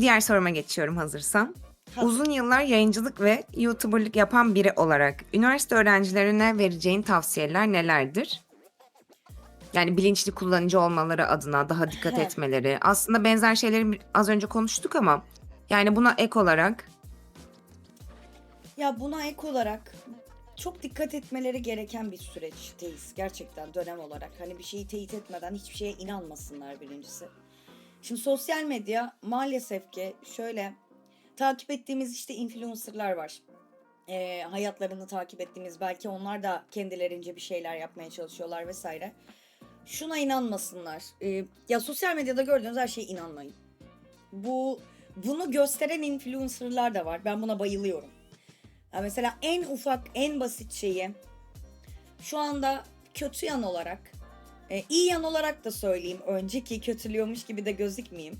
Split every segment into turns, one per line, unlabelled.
Diğer soruma geçiyorum hazırsan.
Hazır.
Uzun yıllar yayıncılık ve YouTuber'lık yapan biri olarak üniversite öğrencilerine vereceğin tavsiyeler nelerdir? Yani bilinçli kullanıcı olmaları adına daha dikkat etmeleri. Aslında benzer şeyleri az önce konuştuk ama yani buna ek olarak
Ya buna ek olarak çok dikkat etmeleri gereken bir süreçteyiz gerçekten dönem olarak. Hani bir şeyi teyit etmeden hiçbir şeye inanmasınlar birincisi. Şimdi sosyal medya maalesef ki şöyle takip ettiğimiz işte influencerlar var. Ee, hayatlarını takip ettiğimiz belki onlar da kendilerince bir şeyler yapmaya çalışıyorlar vesaire. Şuna inanmasınlar. Ee, ya sosyal medyada gördüğünüz her şeye inanmayın. Bu bunu gösteren influencerlar da var. Ben buna bayılıyorum. Ya mesela en ufak, en basit şeyi şu anda kötü yan olarak, e, iyi yan olarak da söyleyeyim önceki kötülüyormuş gibi de gözükmeyeyim.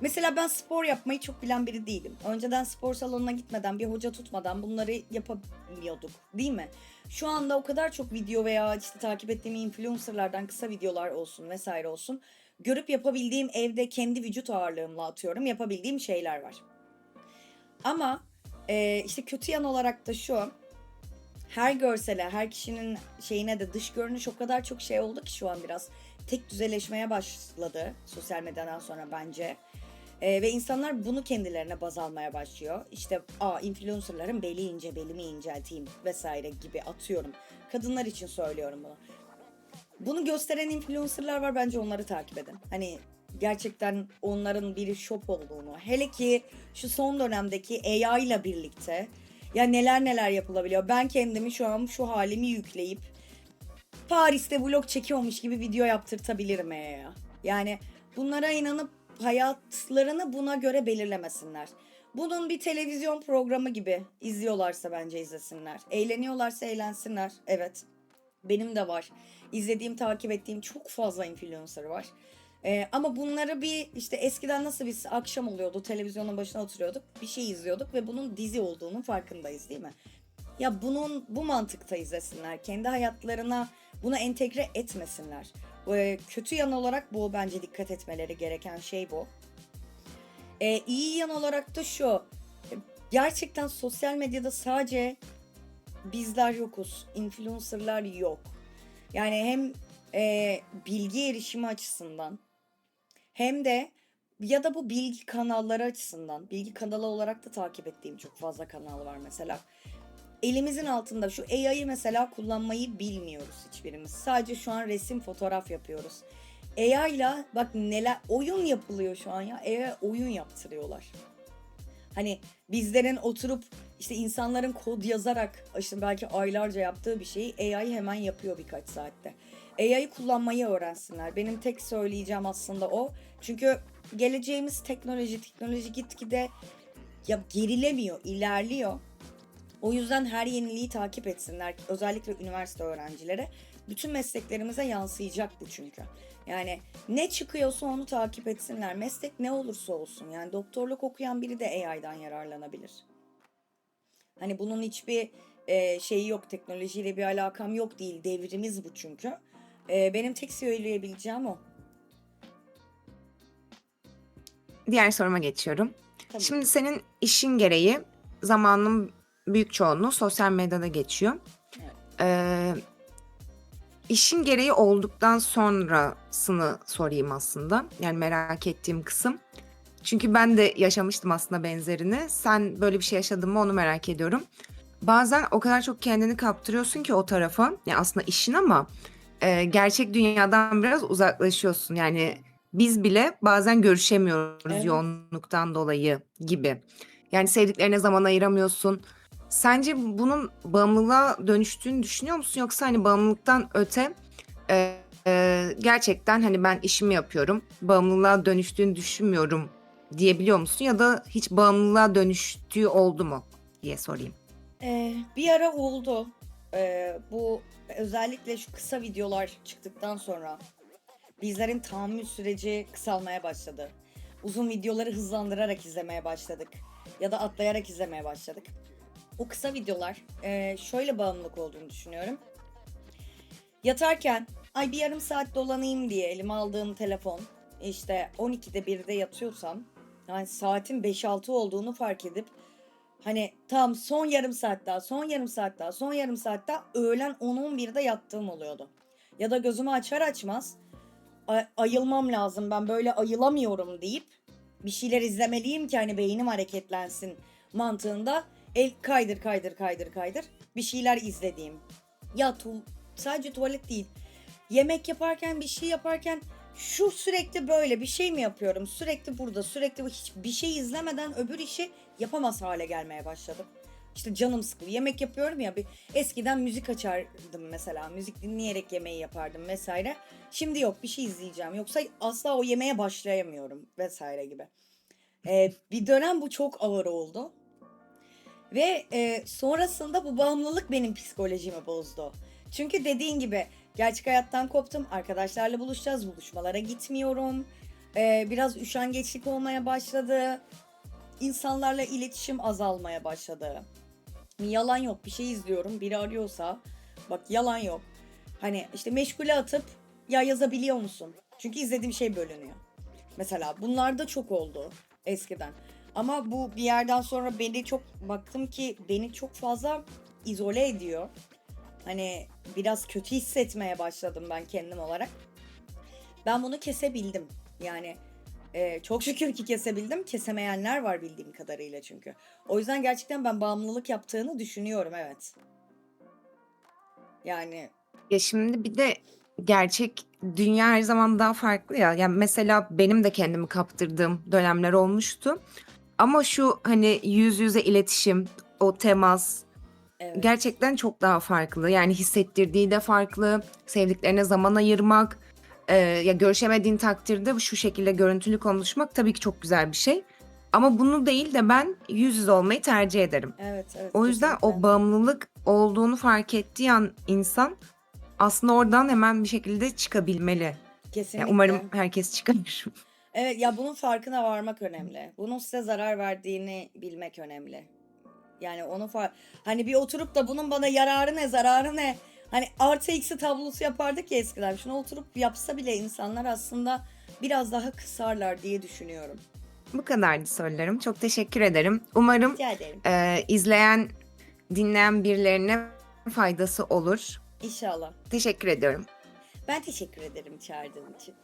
Mesela ben spor yapmayı çok bilen biri değilim. Önceden spor salonuna gitmeden, bir hoca tutmadan bunları yapamıyorduk değil mi? Şu anda o kadar çok video veya işte takip ettiğim influencerlardan kısa videolar olsun vesaire olsun. Görüp yapabildiğim evde kendi vücut ağırlığımla atıyorum yapabildiğim şeyler var. Ama ee, işte kötü yan olarak da şu. Her görsele, her kişinin şeyine de dış görünüş o kadar çok şey oldu ki şu an biraz tek düzeleşmeye başladı sosyal medyadan sonra bence. Ee, ve insanlar bunu kendilerine baz almaya başlıyor. İşte aa influencerların beli ince, belimi incelteyim vesaire gibi atıyorum. Kadınlar için söylüyorum bunu. Bunu gösteren influencerlar var bence onları takip edin. Hani gerçekten onların bir shop olduğunu. Hele ki şu son dönemdeki AI ile birlikte ya neler neler yapılabiliyor. Ben kendimi şu an şu halimi yükleyip Paris'te vlog çekiyormuş gibi video yaptırtabilirim AI'ya. Yani bunlara inanıp hayatlarını buna göre belirlemesinler. Bunun bir televizyon programı gibi izliyorlarsa bence izlesinler. Eğleniyorlarsa eğlensinler. Evet. Benim de var. İzlediğim, takip ettiğim çok fazla influencer var. Ee, ama bunları bir işte eskiden nasıl biz akşam oluyordu televizyonun başına oturuyorduk bir şey izliyorduk ve bunun dizi olduğunun farkındayız değil mi? Ya bunun bu mantıkta izlesinler. Kendi hayatlarına bunu entegre etmesinler. Ee, kötü yan olarak bu bence dikkat etmeleri gereken şey bu. Ee, iyi yan olarak da şu. Gerçekten sosyal medyada sadece bizler yokuz. Influencerlar yok. Yani hem e, bilgi erişimi açısından hem de ya da bu bilgi kanalları açısından bilgi kanalı olarak da takip ettiğim çok fazla kanal var mesela. Elimizin altında şu AI'yı mesela kullanmayı bilmiyoruz hiçbirimiz. Sadece şu an resim fotoğraf yapıyoruz. AI ile bak neler oyun yapılıyor şu an ya. AI oyun yaptırıyorlar. Hani bizlerin oturup işte insanların kod yazarak işte belki aylarca yaptığı bir şeyi AI hemen yapıyor birkaç saatte. AI'yı kullanmayı öğrensinler. Benim tek söyleyeceğim aslında o. Çünkü geleceğimiz teknoloji, teknoloji gitgide ya gerilemiyor, ilerliyor. O yüzden her yeniliği takip etsinler. Özellikle üniversite öğrencileri. Bütün mesleklerimize yansıyacak bu çünkü. Yani ne çıkıyorsa onu takip etsinler. Meslek ne olursa olsun. Yani doktorluk okuyan biri de AI'dan yararlanabilir. Hani bunun hiçbir e, şeyi yok. Teknolojiyle bir alakam yok değil. Devrimiz bu çünkü. E, benim tek söyleyebileceğim o.
diğer soruma geçiyorum.
Tabii.
Şimdi senin işin gereği zamanın büyük çoğunluğu sosyal medyada geçiyor.
Evet.
Ee, işin gereği olduktan sonrasını sorayım aslında. Yani merak ettiğim kısım. Çünkü ben de yaşamıştım aslında benzerini. Sen böyle bir şey yaşadın mı onu merak ediyorum. Bazen o kadar çok kendini kaptırıyorsun ki o tarafa. Yani aslında işin ama e, gerçek dünyadan biraz uzaklaşıyorsun. Yani biz bile bazen görüşemiyoruz
Evet.
yoğunluktan dolayı gibi. Yani sevdiklerine zaman ayıramıyorsun. Sence bunun bağımlılığa dönüştüğünü düşünüyor musun? Yoksa hani bağımlılıktan öte e, e, gerçekten hani ben işimi yapıyorum, bağımlılığa dönüştüğünü düşünmüyorum diyebiliyor musun? Ya da hiç bağımlılığa dönüştüğü oldu mu diye sorayım.
Ee, bir ara oldu. Ee, bu özellikle şu kısa videolar çıktıktan sonra bizlerin tahammül süreci kısalmaya başladı. Uzun videoları hızlandırarak izlemeye başladık. Ya da atlayarak izlemeye başladık. O kısa videolar e, şöyle bağımlılık olduğunu düşünüyorum. Yatarken ay bir yarım saat dolanayım diye elime aldığım telefon işte 12'de 1'de yatıyorsam Yani saatin 5-6 olduğunu fark edip hani tam son yarım saat daha, son yarım saat daha, son yarım saat daha öğlen 10-11'de yattığım oluyordu. Ya da gözümü açar açmaz "Ay- ayılmam lazım ben böyle ayılamıyorum deyip bir şeyler izlemeliyim ki hani beynim hareketlensin mantığında el kaydır kaydır kaydır kaydır bir şeyler izlediğim. Ya tu sadece tuvalet değil. Yemek yaparken bir şey yaparken şu sürekli böyle bir şey mi yapıyorum? Sürekli burada sürekli bu hiç bir şey izlemeden öbür işi yapamaz hale gelmeye başladım. İşte canım sıkılıyor. Yemek yapıyorum ya bir eskiden müzik açardım mesela. Müzik dinleyerek yemeği yapardım vesaire. Şimdi yok bir şey izleyeceğim. Yoksa asla o yemeğe başlayamıyorum vesaire gibi. Ee, bir dönem bu çok ağır oldu. Ve e, sonrasında bu bağımlılık benim psikolojimi bozdu. Çünkü dediğin gibi gerçek hayattan koptum. Arkadaşlarla buluşacağız. Buluşmalara gitmiyorum. Ee, biraz üşengeçlik olmaya başladı. İnsanlarla iletişim azalmaya başladı. Yalan yok. Bir şey izliyorum. Biri arıyorsa bak yalan yok. Hani işte meşgule atıp ya yazabiliyor musun? Çünkü izlediğim şey bölünüyor. Mesela bunlar da çok oldu eskiden. Ama bu bir yerden sonra beni çok baktım ki beni çok fazla izole ediyor. Hani biraz kötü hissetmeye başladım ben kendim olarak. Ben bunu kesebildim. Yani e, çok şükür ki kesebildim. Kesemeyenler var bildiğim kadarıyla çünkü. O yüzden gerçekten ben bağımlılık yaptığını düşünüyorum evet. Yani
Ya şimdi bir de gerçek dünya her zaman daha farklı ya. Yani mesela benim de kendimi kaptırdığım dönemler olmuştu. Ama şu hani yüz yüze iletişim, o temas
evet.
gerçekten çok daha farklı. Yani hissettirdiği de farklı. Sevdiklerine zaman ayırmak, e, ya görüşemediğin takdirde şu şekilde görüntülü konuşmak tabii ki çok güzel bir şey. Ama bunu değil de ben yüz yüze olmayı tercih ederim.
Evet, evet.
O yüzden
kesinlikle.
o bağımlılık olduğunu fark ettiği an insan aslında oradan hemen bir şekilde çıkabilmeli. Yani
Kesinlikle.
umarım herkes çıkar.
Evet ya bunun farkına varmak önemli. Bunun size zarar verdiğini bilmek önemli. Yani onu far hani bir oturup da bunun bana yararı ne zararı ne hani artı eksi tablosu yapardık ya eskiden. Şunu oturup yapsa bile insanlar aslında biraz daha kısarlar diye düşünüyorum.
Bu kadardı sorularım. Çok teşekkür ederim. Umarım
Rica ederim.
e, izleyen, dinleyen birilerine faydası olur.
İnşallah.
Teşekkür ediyorum.
Ben teşekkür ederim çağırdığın için.